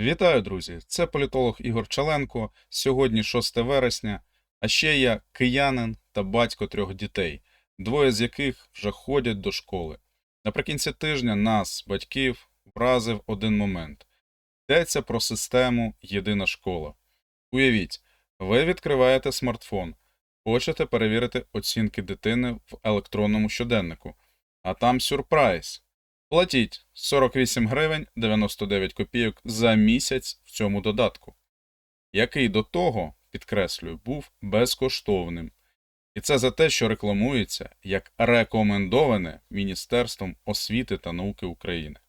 Вітаю, друзі! Це політолог Ігор Чаленко. Сьогодні 6 вересня, а ще я киянин та батько трьох дітей, двоє з яких вже ходять до школи. Наприкінці тижня нас, батьків, вразив один момент. Йдеться про систему Єдина школа. Уявіть, ви відкриваєте смартфон, хочете перевірити оцінки дитини в електронному щоденнику, а там сюрприз. Платіть 48 гривень 99 копійок за місяць в цьому додатку, який до того, підкреслюю, був безкоштовним. І це за те, що рекламується як рекомендоване Міністерством освіти та науки України.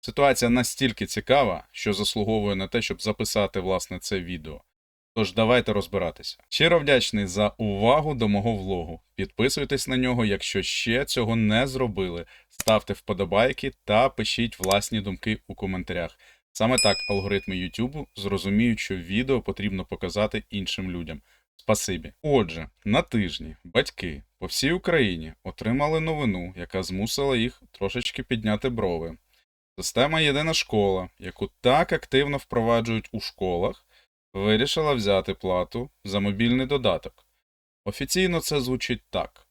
Ситуація настільки цікава, що заслуговує на те, щоб записати власне це відео. Тож давайте розбиратися. Щиро вдячний за увагу до мого влогу. Підписуйтесь на нього, якщо ще цього не зробили. Ставте вподобайки та пишіть власні думки у коментарях. Саме так алгоритми YouTube зрозуміють, що відео потрібно показати іншим людям. Спасибі. Отже, на тижні батьки по всій Україні отримали новину, яка змусила їх трошечки підняти брови. Система Єдина школа, яку так активно впроваджують у школах, вирішила взяти плату за мобільний додаток. Офіційно це звучить так: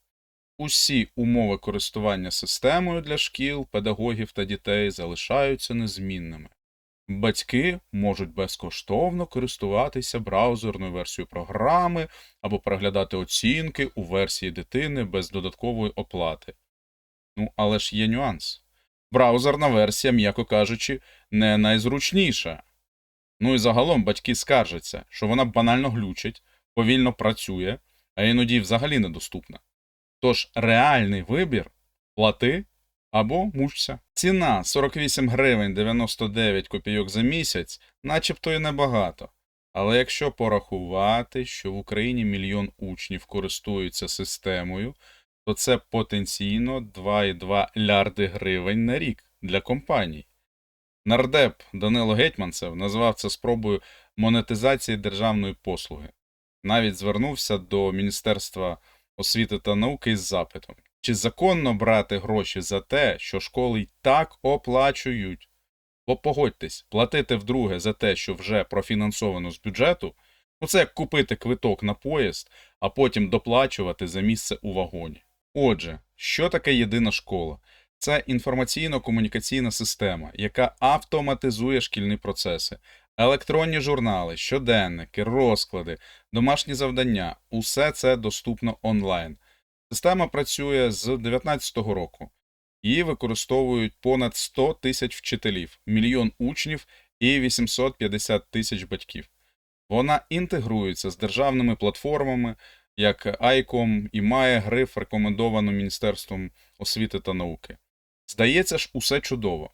усі умови користування системою для шкіл, педагогів та дітей залишаються незмінними. Батьки можуть безкоштовно користуватися браузерною версією програми або переглядати оцінки у версії дитини без додаткової оплати. Ну, але ж є нюанс. Браузерна версія, м'яко кажучи, не найзручніша. Ну і загалом батьки скаржаться, що вона банально глючить, повільно працює, а іноді взагалі недоступна. Тож реальний вибір плати або мучся. Ціна 48 гривень 99 копійок за місяць, начебто і небагато. Але якщо порахувати, що в Україні мільйон учнів користуються системою, то це потенційно 2,2 лярди гривень на рік для компаній. Нардеп Данило Гетьманцев назвав це спробою монетизації державної послуги. Навіть звернувся до Міністерства освіти та науки із запитом, чи законно брати гроші за те, що школи й так оплачують. Бо погодьтесь, платити вдруге за те, що вже профінансовано з бюджету, ну це як купити квиток на поїзд, а потім доплачувати за місце у вагоні. Отже, що таке єдина школа? Це інформаційно-комунікаційна система, яка автоматизує шкільні процеси, електронні журнали, щоденники, розклади, домашні завдання усе це доступно онлайн. Система працює з 2019 року. Її використовують понад 100 тисяч вчителів, мільйон учнів і 850 тисяч батьків. Вона інтегрується з державними платформами, як ICOM і має гриф, рекомендовану Міністерством освіти та науки. Здається ж, усе чудово.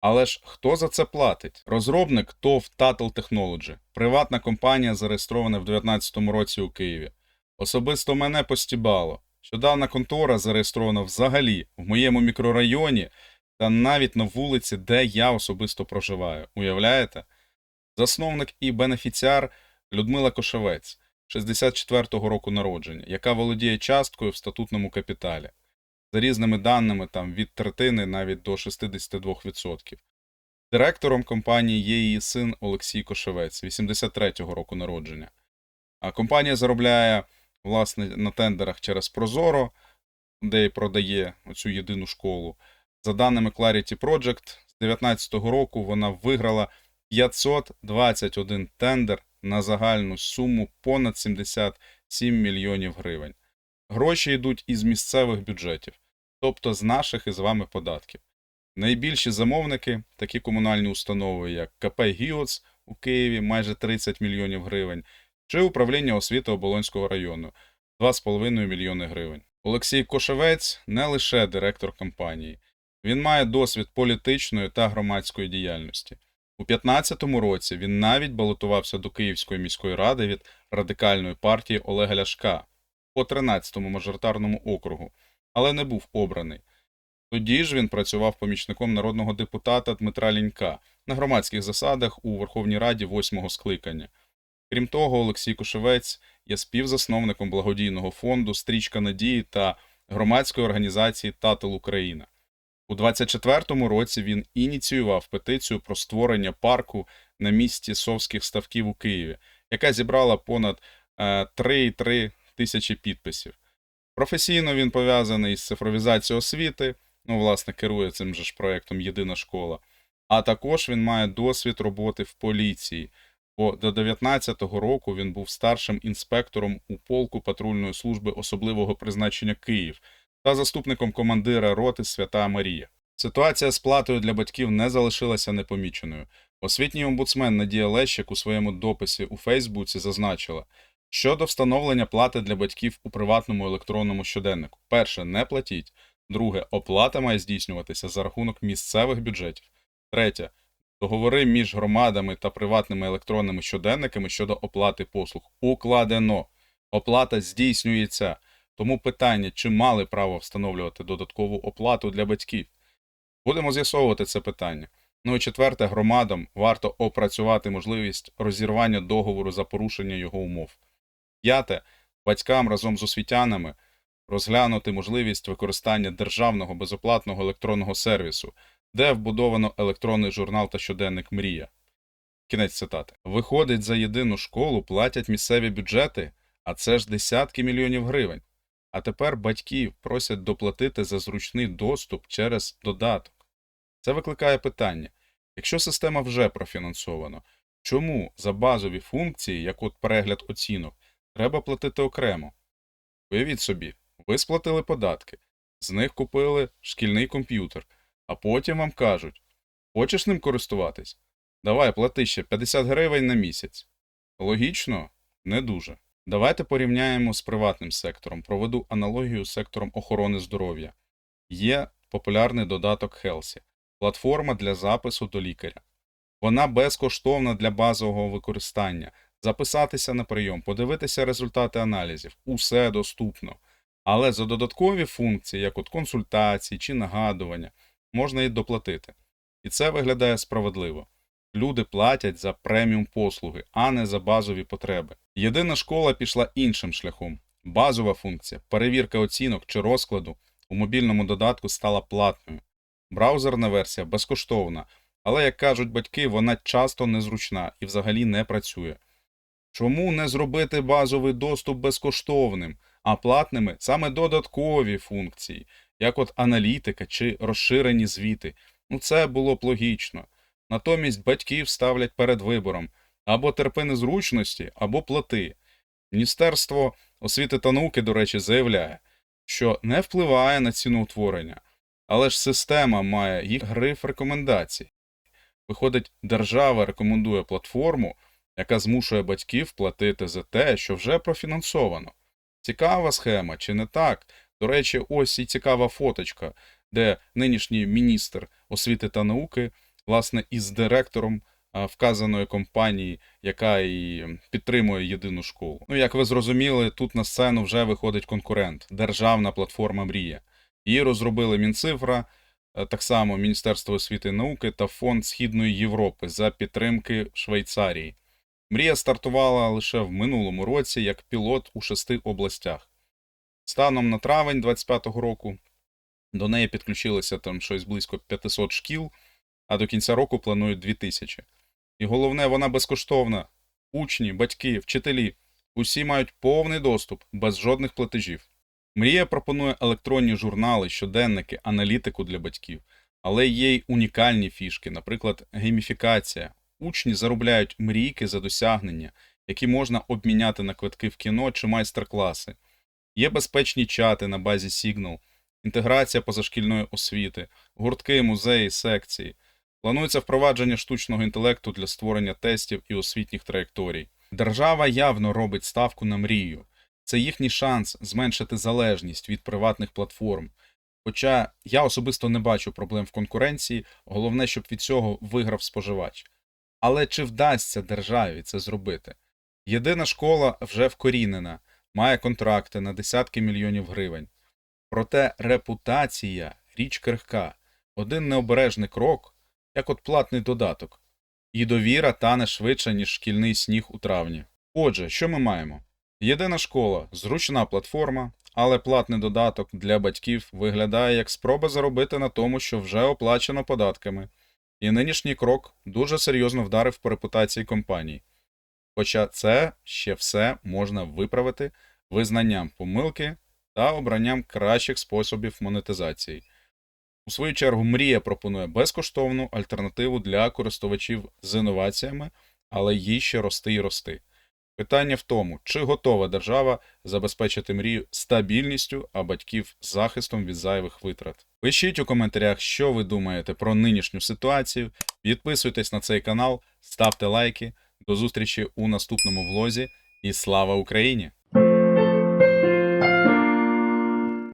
Але ж хто за це платить? Розробник ТОВ Tattle Technology, приватна компанія, зареєстрована в 2019 році у Києві. Особисто мене постібало, що дана контора зареєстрована взагалі в моєму мікрорайоні та навіть на вулиці, де я особисто проживаю. Уявляєте? Засновник і бенефіціар Людмила Кошевець, 64-го року народження, яка володіє часткою в статутному капіталі за різними даними там від третини навіть до 62%. Директором компанії є її син Олексій Кошевець, 83-го року народження. А компанія заробляє власне на тендерах через Прозоро, де і продає оцю єдину школу. За даними Clarity Project, з 2019 року вона виграла 521 тендер на загальну суму понад 77 мільйонів гривень. Гроші йдуть із місцевих бюджетів, тобто з наших і з вами податків. Найбільші замовники, такі комунальні установи, як КП «Гіоц» у Києві майже 30 мільйонів гривень, чи управління освіти Оболонського району 2,5 мільйони гривень. Олексій Кошевець не лише директор компанії, він має досвід політичної та громадської діяльності. У 2015 році він навіть балотувався до Київської міської ради від радикальної партії Олега Ляшка по 13-му мажоритарному округу, але не був обраний. Тоді ж він працював помічником народного депутата Дмитра Лінька на громадських засадах у Верховній Раді 8-го скликання. Крім того, Олексій Кошевець є співзасновником благодійного фонду Стрічка надії та громадської організації Тател Україна. У 24-му році він ініціював петицію про створення парку на місці Совських ставків у Києві, яка зібрала понад е, 3,3 тисячі підписів. Професійно він пов'язаний з цифровізацією освіти, ну, власне, керує цим же ж проєктом Єдина школа. А також він має досвід роботи в поліції, бо до 19-го року він був старшим інспектором у полку патрульної служби особливого призначення Київ та заступником командира роти Свята Марія. Ситуація з платою для батьків не залишилася непоміченою. Освітній омбудсмен Надія Лещик у своєму дописі у Фейсбуці зазначила, щодо встановлення плати для батьків у приватному електронному щоденнику. Перше, не платіть. Друге, оплата має здійснюватися за рахунок місцевих бюджетів. Третє, договори між громадами та приватними електронними щоденниками щодо оплати послуг укладено. Оплата здійснюється. Тому питання, чи мали право встановлювати додаткову оплату для батьків. Будемо з'ясовувати це питання. Ну і четверте, громадам варто опрацювати можливість розірвання договору за порушення його умов. П'яте, батькам разом з освітянами розглянути можливість використання державного безоплатного електронного сервісу, де вбудовано електронний журнал та щоденник Мрія. Кінець цитати. Виходить, за єдину школу платять місцеві бюджети, а це ж десятки мільйонів гривень. А тепер батьків просять доплатити за зручний доступ через додаток. Це викликає питання: якщо система вже профінансована, чому за базові функції, як от перегляд оцінок, треба платити окремо? Уявіть собі, ви сплатили податки, з них купили шкільний комп'ютер, а потім вам кажуть: хочеш ним користуватись? Давай плати ще 50 гривень на місяць. Логічно? Не дуже. Давайте порівняємо з приватним сектором. Проведу аналогію з сектором охорони здоров'я. Є популярний додаток Healthy – платформа для запису до лікаря. Вона безкоштовна для базового використання. Записатися на прийом, подивитися результати аналізів усе доступно. Але за додаткові функції, як от консультації чи нагадування, можна і доплатити. І це виглядає справедливо. Люди платять за преміум послуги, а не за базові потреби. Єдина школа пішла іншим шляхом. Базова функція, перевірка оцінок чи розкладу у мобільному додатку стала платною. Браузерна версія безкоштовна, але, як кажуть батьки, вона часто незручна і взагалі не працює. Чому не зробити базовий доступ безкоштовним, а платними саме додаткові функції, як от аналітика чи розширені звіти? Ну це було б логічно. Натомість батьків ставлять перед вибором або терпи незручності, або плати. Міністерство освіти та науки, до речі, заявляє, що не впливає на ціноутворення, але ж система має їх гриф рекомендацій. Виходить, держава рекомендує платформу, яка змушує батьків платити за те, що вже профінансовано. Цікава схема, чи не так? До речі, ось і цікава фоточка, де нинішній міністр освіти та науки, власне, із директором вказаної компанії, яка і підтримує єдину школу. Ну, як ви зрозуміли, тут на сцену вже виходить конкурент державна платформа Мрія. Її розробили Мінцифра, так само Міністерство освіти і науки та Фонд Східної Європи за підтримки Швейцарії. Мрія стартувала лише в минулому році як пілот у шести областях. Станом на травень 2025 року до неї підключилося там щось близько 500 шкіл, а до кінця року планують 2000. І головне, вона безкоштовна. Учні, батьки, вчителі усі мають повний доступ без жодних платежів. Мрія пропонує електронні журнали, щоденники, аналітику для батьків, але є й унікальні фішки, наприклад, гейміфікація. Учні заробляють мрійки за досягнення, які можна обміняти на квитки в кіно чи майстер-класи. Є безпечні чати на базі Signal, інтеграція позашкільної освіти, гуртки, музеї, секції. Планується впровадження штучного інтелекту для створення тестів і освітніх траєкторій. Держава явно робить ставку на мрію. Це їхній шанс зменшити залежність від приватних платформ. Хоча я особисто не бачу проблем в конкуренції, головне, щоб від цього виграв споживач. Але чи вдасться державі це зробити? Єдина школа вже вкорінена, має контракти на десятки мільйонів гривень. Проте репутація річ крихка, один необережний крок, як от платний додаток, і довіра тане швидше, ніж шкільний сніг у травні. Отже, що ми маємо? Єдина школа зручна платформа, але платний додаток для батьків виглядає як спроба заробити на тому, що вже оплачено податками. І нинішній крок дуже серйозно вдарив по репутації компанії. Хоча це ще все можна виправити визнанням помилки та обранням кращих способів монетизації. У свою чергу, Мрія пропонує безкоштовну альтернативу для користувачів з інноваціями, але їй ще рости і рости. Питання в тому, чи готова держава забезпечити мрію стабільністю, а батьків захистом від зайвих витрат. Пишіть у коментарях, що ви думаєте про нинішню ситуацію. Підписуйтесь на цей канал, ставте лайки. До зустрічі у наступному влозі і слава Україні!